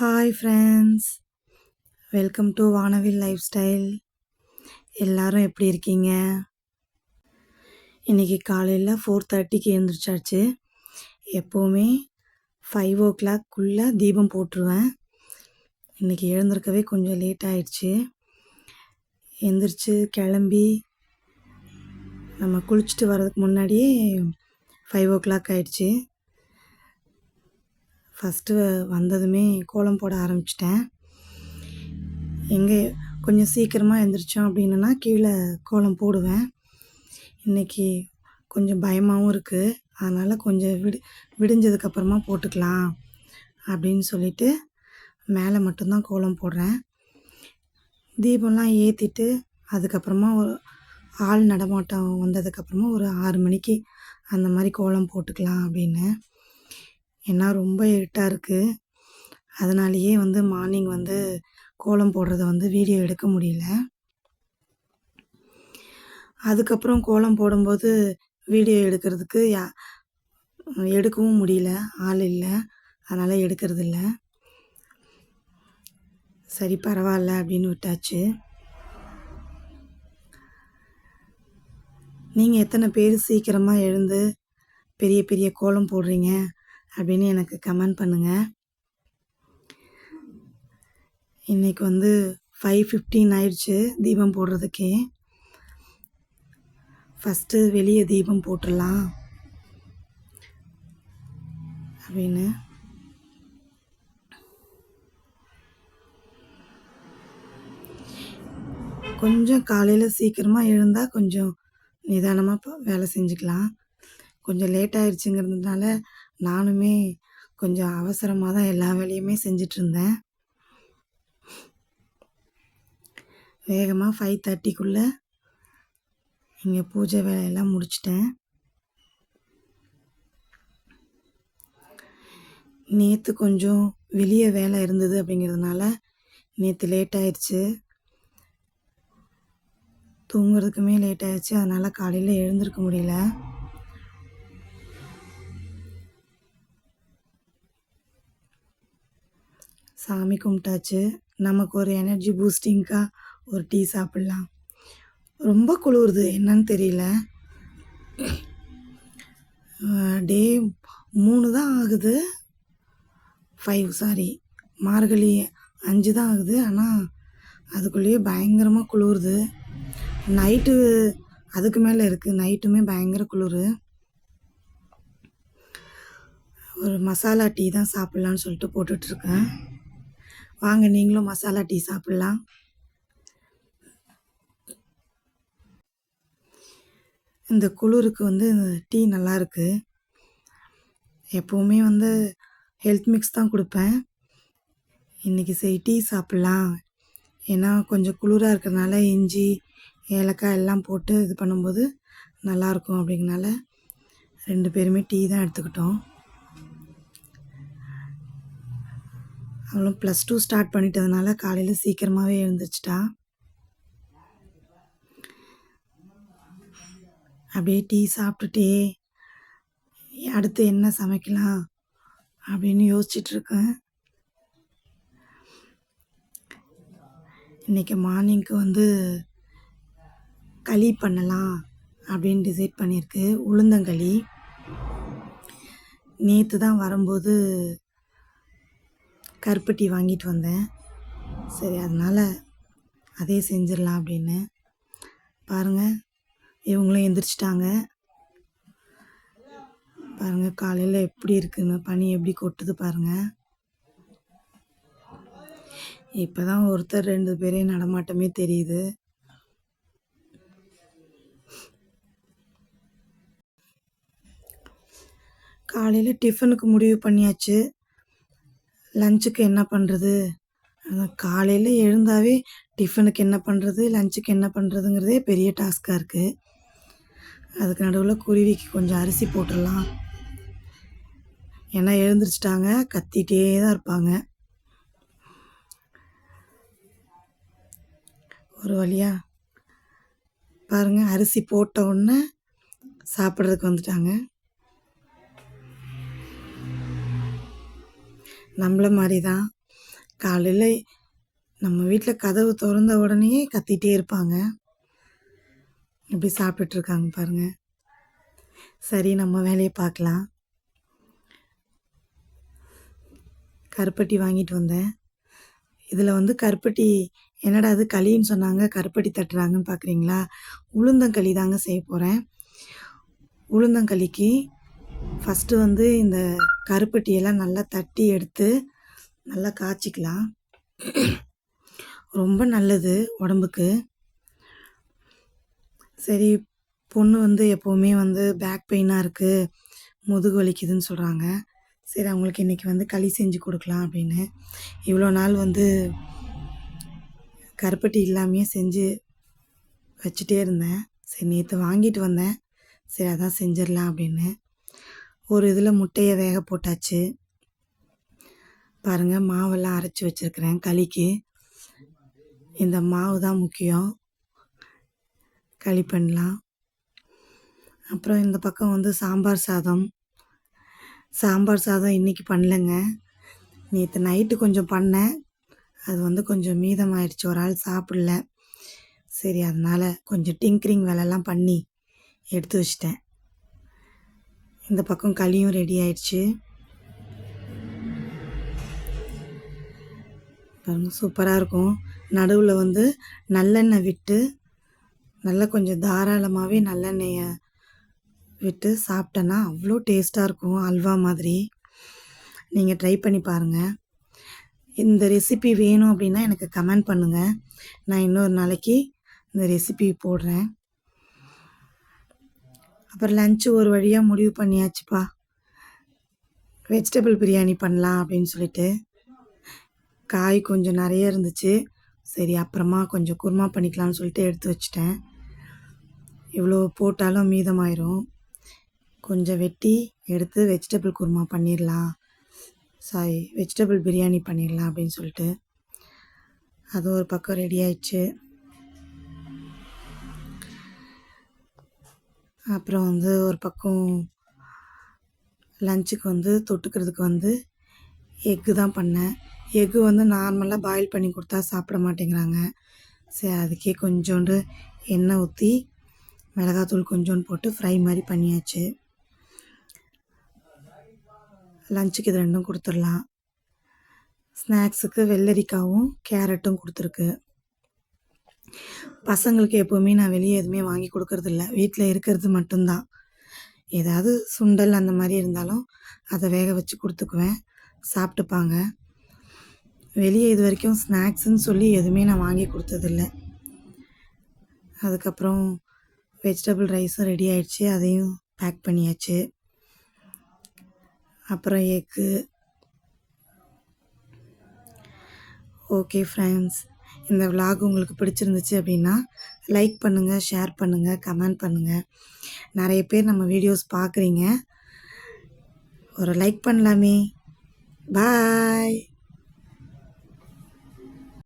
Hi friends welcome to Vaanavil lifestyle எல்லோரும் எப்படி இருக்கீங்க? இன்றைக்கி காலையில் ஃபோர் தேர்ட்டிக்கு எழுந்திரிச்சாச்சு எப்போவுமே ஃபைவ் ஓ கிளாக்குள்ளே தீபம் போட்டுருவேன். இன்றைக்கி எழுந்திருக்கவே கொஞ்சம் லேட் ஆயிடுச்சு. எழுந்திரிச்சு கிளம்பி நம்ம குளிச்சுட்டு வர்றதுக்கு முன்னாடியே ஃபைவ் ஓ கிளாக் ஆயிடுச்சு. ஃபஸ்ட்டு வந்ததுமே கோலம் போட ஆரம்பிச்சிட்டேன். எங்கே கொஞ்சம் சீக்கிரமாக எழுந்திரிச்சோம் அப்படின்னா கீழே கோலம் போடுவேன். இன்றைக்கி கொஞ்சம் பயமாகவும் இருக்குது அதனால் கொஞ்சம் விடு விடிஞ்சதுக்கப்புறமா போட்டுக்கலாம் அப்படின்னு சொல்லிட்டு மேலே மட்டும்தான் கோலம் போடுறேன். தீபம்லாம் ஏற்றிட்டு அதுக்கப்புறமா ஒரு ஆள் நடமாட்டம் வந்ததுக்கப்புறமா ஒரு ஆறு மணிக்கு அந்த மாதிரி கோலம் போட்டுக்கலாம் அப்படின்னு. ஏன்னா ரொம்ப இருட்டாக இருக்குது அதனாலேயே வந்து மார்னிங் வந்து கோலம் போடுறத வந்து வீடியோ எடுக்க முடியல. அதுக்கப்புறம் கோலம் போடும்போது வீடியோ எடுக்கிறதுக்கு யா எடுக்கவும் முடியல. ஆள் இல்லை. அதனால் எடுக்கிறது இல்லை சரி பரவாயில்ல அப்படின்னு விட்டாச்சு. நீங்கள் எத்தனை பேர் சீக்கிரமாக எழுந்து பெரிய பெரிய கோலம் போடுறீங்க? அப்படின்னு எனக்கு கமெண்ட் பண்ணுங்கள் இன்றைக்கி வந்து ஃபைவ் ஃபிஃப்டீன் ஆயிடுச்சு தீபம் போடுறதுக்கே. ஃபஸ்ட்டு வெளியே தீபம் போட்டுடலாம். அப்படின்னு. கொஞ்சம் காலையில் சீக்கிரமாக எழுந்தால் கொஞ்சம் நிதானமாக வேலை செஞ்சுக்கலாம். கொஞ்சம் லேட் ஆயிடுச்சுங்கிறதுனால நானுமே கொஞ்சம் அவசரமாக தான் எல்லா வேலையுமே செஞ்சிட்ருந்தேன். வேகமாக ஃபைவ் தேர்ட்டிக்குள்ளே இங்கே பூஜை வேலையெல்லாம் முடிச்சிட்டேன். நேற்று கொஞ்சம் வெளியே வேலை இருந்தது அப்படிங்கிறதுனால நேற்று லேட் ஆயிடுச்சு தூங்குறதுக்குமே லேட் ஆயிடுச்சு அதனால் காலையில் எழுந்திருக்க முடியல. சாமி கும்பிட்டாச்சு. நமக்கு ஒரு எனர்ஜி பூஸ்டிங்காக ஒரு டீ சாப்பிட்லாம். ரொம்ப குளிருது. என்னன்னு தெரியல. டே மூணு தான் ஆகுது. ஃபைவ் சாரி மார்கழி அஞ்சு தான் ஆகுது. ஆனால் அதுக்குள்ளேயே பயங்கரமாக குளிருது. நைட்டு அதுக்கு மேலே இருக்குது நைட்டுமே பயங்கர குளிர். ஒரு மசாலா டீ தான் சாப்பிட்லான்னு சொல்லிட்டு போட்டுட்ருக்கேன் வாங்க நீங்களும் மசாலா டீ சாப்பிட்லாம். இந்த குளிருக்கு வந்து டீ நல்லாயிருக்கு எப்போவுமே வந்து ஹெல்த் மிக்ஸ் தான் கொடுப்பேன். இன்றைக்கி சரி டீ சாப்பிட்லாம். ஏன்னா கொஞ்சம் குளிராக இருக்கிறதுனால இஞ்சி ஏலக்காய் எல்லாம் போட்டு இது பண்ணும்போது நல்லாயிருக்கும் அப்படிங்கனால ரெண்டு பேருமே டீ தான் எடுத்துக்கிட்டோம். அவளும் ப்ளஸ் டூ ஸ்டார்ட் பண்ணிட்டதுனால காலையில் சீக்கிரமாகவே எழுந்துச்சிட்டா அப்படியே டீ சாப்பிட்டுட்டே அடுத்து என்ன சமைக்கலாம் அப்படின்னு யோசிச்சிட்ருக்கேன். இன்றைக்கி மார்னிங்க்கு வந்து களி பண்ணலாம் அப்படின்னு டிசைட் பண்ணியிருக்கு. உளுந்தங்களி. நேற்று தான் வரும்போது கருப்பட்டி வாங்கிட்டு வந்தேன். சரி அதனால் அதே செஞ்சிடலாம் அப்படின்னு. பாருங்கள் இவங்களும் எந்திரிச்சிட்டாங்க. பாருங்கள் காலையில் எப்படி இருக்குன்னு பனி எப்படி கொட்டுது பாருங்கள் இப்போ தான் ஒருத்தர் ரெண்டு பேரே நடமாட்டமே தெரியுது. காலையில் டிஃபனுக்கு முடிவு பண்ணியாச்சு. லஞ்சுக்கு என்ன பண்ணுறது காலையில் எழுந்தாவே டிஃபனுக்கு என்ன பண்ணுறது லஞ்சுக்கு என்ன பண்ணுறதுங்கிறதே பெரிய டாஸ்க்காக இருக்குது அதுக்கு நடுவில் குருவிக்கு கொஞ்சம் அரிசி போட்டுடலாம். ஏன்னா எழுந்திரிச்சிட்டாங்க கத்திகிட்டே தான் இருப்பாங்க. ஒரு வழியாக பாருங்கள் அரிசி போட்ட உடனே சாப்பிட்றதுக்கு வந்துட்டாங்க. நம்மள மாதிரி தான் காலையில் நம்ம வீட்டில் கதவு திறந்த உடனேயே கத்திட்டே இருப்பாங்க. இப்படி சாப்பிட்டுட்ருக்காங்க பாருங்கள் சரி நம்ம வேலையை பார்க்கலாம். கருப்பட்டி வாங்கிட்டு வந்தேன். இதில் வந்து கருப்பட்டி என்னடா அது களின்னு சொன்னாங்க கருப்பட்டி தட்டுறாங்கன்னு பார்க்குறீங்களா உளுந்தங்களி தாங்க செய்ய போகிறேன் உளுந்தங்களிக்கு ஃபஸ்ட்டு வந்து இந்த கருப்பட்டியெல்லாம் நல்லா தட்டி எடுத்து நல்லா காய்ச்சிக்கலாம். ரொம்ப நல்லது உடம்புக்கு. சரி பொண்ணு வந்து எப்போவுமே வந்து பேக் பெயினாக இருக்குது முதுகு வலிக்குதுன்னு சொல்கிறாங்க சரி அவங்களுக்கு இன்றைக்கி வந்து களி செஞ்சு கொடுக்கலாம் அப்படின்னு. இவ்வளோ நாள் வந்து கருப்பட்டி இல்லாமையே செஞ்சு வச்சுட்டே இருந்தேன். சரி நேற்று வாங்கிட்டு வந்தேன். சரி அதான் செஞ்சிடலாம் அப்படின்னு. ஒரு இதில் முட்டையை வேக போட்டாச்சு. பாருங்கள் மாவெல்லாம் அரைச்சி வச்சுருக்கிறேன் களிக்கு. இந்த மாவு தான் முக்கியம். களி பண்ணலாம். அப்புறம் இந்த பக்கம் வந்து சாம்பார் சாதம். சாம்பார் சாதம் இன்றைக்கி பண்ணலைங்க. நேற்று நைட்டு கொஞ்சம் பண்ணேன். அது வந்து கொஞ்சம் மீதமாயிடுச்சு. ஒரு ஆள் சாப்பிடல. சரி அதனால் கொஞ்சம் டிங்க்ரிங் வேலைலாம் பண்ணி எடுத்து வச்சிட்டேன். இந்த பக்கம் களியும் ரெடி ஆயிடுச்சு. பாருங்கள் சூப்பராக இருக்கும். நடுவில் வந்து நல்லெண்ணெய் விட்டு நல்லா கொஞ்சம் தாராளமாகவே நல்லெண்ணெயை விட்டு சாப்பிட்டேன்னா அவ்வளோ டேஸ்ட்டாக இருக்கும் அல்வா மாதிரி. நீங்கள் ட்ரை பண்ணி பாருங்கள் இந்த ரெசிபி வேணும் அப்படின்னா எனக்கு கமெண்ட் பண்ணுங்கள் நான் இன்னொரு நாளைக்கு இந்த ரெசிபி போடுறேன். அப்புறம் லஞ்சு ஒரு வழியாக முடிவு பண்ணியாச்சுப்பா. வெஜிடபிள் பிரியாணி பண்ணலாம் அப்படின்னு சொல்லிட்டு. காய் கொஞ்சம் நிறைய இருந்துச்சு. சரி அப்புறமா கொஞ்சம் குருமா பண்ணிக்கலாம்னு சொல்லிட்டு எடுத்து வச்சிட்டேன். இவ்வளோ போட்டாலும் மீதமாயிரும். கொஞ்சம் வெட்டி எடுத்து வெஜிடபிள் குருமா பண்ணிடலாம் சாரி வெஜிடபிள் பிரியாணி பண்ணிடலாம் அப்படின்னு சொல்லிட்டு. அது ஒரு பக்கம் ரெடி ஆயிடுச்சு. அப்புறம் வந்து ஒரு பக்கம் லஞ்சுக்கு வந்து தொட்டுக்கிறதுக்கு வந்து எக்கு தான் பண்ணேன். எக்கு வந்து நார்மலாக பாயில் பண்ணி கொடுத்தா சாப்பிட மாட்டேங்கிறாங்க. சரி அதுக்கே கொஞ்சோண்டு எண்ணெய் ஊற்றி மிளகாத்தூள் கொஞ்சோண்டு போட்டு ஃப்ரை மாதிரி பண்ணியாச்சு. லஞ்சுக்கு இது ரெண்டும் கொடுத்துடலாம். ஸ்நாக்ஸுக்கு வெள்ளரிக்காவும் கேரட்டும் கொடுத்துருக்கு. பசங்களுக்கு எப்போவுமே நான் வெளியே எதுவுமே வாங்கி கொடுக்கறதில்ல. வீட்டில் இருக்கிறது மட்டும்தான். ஏதாவது சுண்டல் அந்த மாதிரி இருந்தாலும் அதை வேக வச்சு கொடுத்துக்குவேன். சாப்பிட்டுப்பாங்க. வெளியே இது வரைக்கும் ஸ்நாக்ஸுன்னு சொல்லி எதுவுமே நான் வாங்கி கொடுத்ததில்ல. அதுக்கப்புறம் வெஜிடபிள் ரைஸும் ரெடி ஆயிடுச்சு. அதையும் பேக் பண்ணியாச்சு. அப்புறம் எக்கு ஓகே ஃப்ரெண்ட்ஸ் இந்த விலாக் உங்களுக்கு பிடிச்சிருந்துச்சு அப்படின்னா லைக் பண்ணுங்கள் ஷேர் பண்ணுங்கள் கமெண்ட் பண்ணுங்கள் நிறைய பேர் நம்ம வீடியோஸ் பார்க்குறீங்க. ஒரு லைக் பண்ணலாமே. பாய்